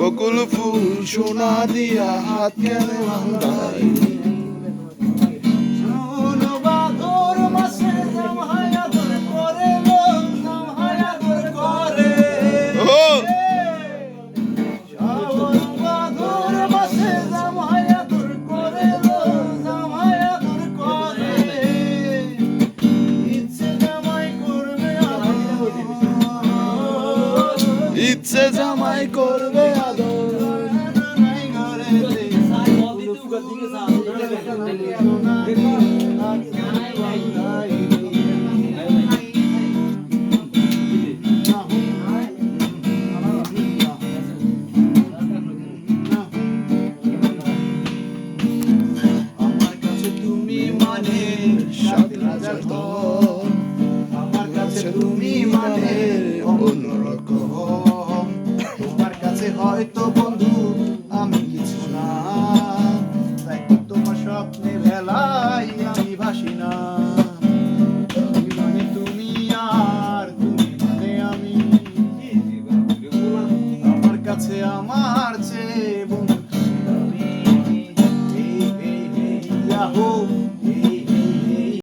বকুল ফুল সোনা দিয়া হাত কেন ভাঙাইনি ইচ্ছে জামাই করবে আদর। আমার কাছে তুমি মানে হয়তো বন্ধু আমি কিছু না তাই তোমার স্বপ্নে ভেলাই আমি ভাসি না জীবনে তুমি আর তুমি মানে আমি আমার কাছে আমার চেয়ে বন্ধু Yahoo!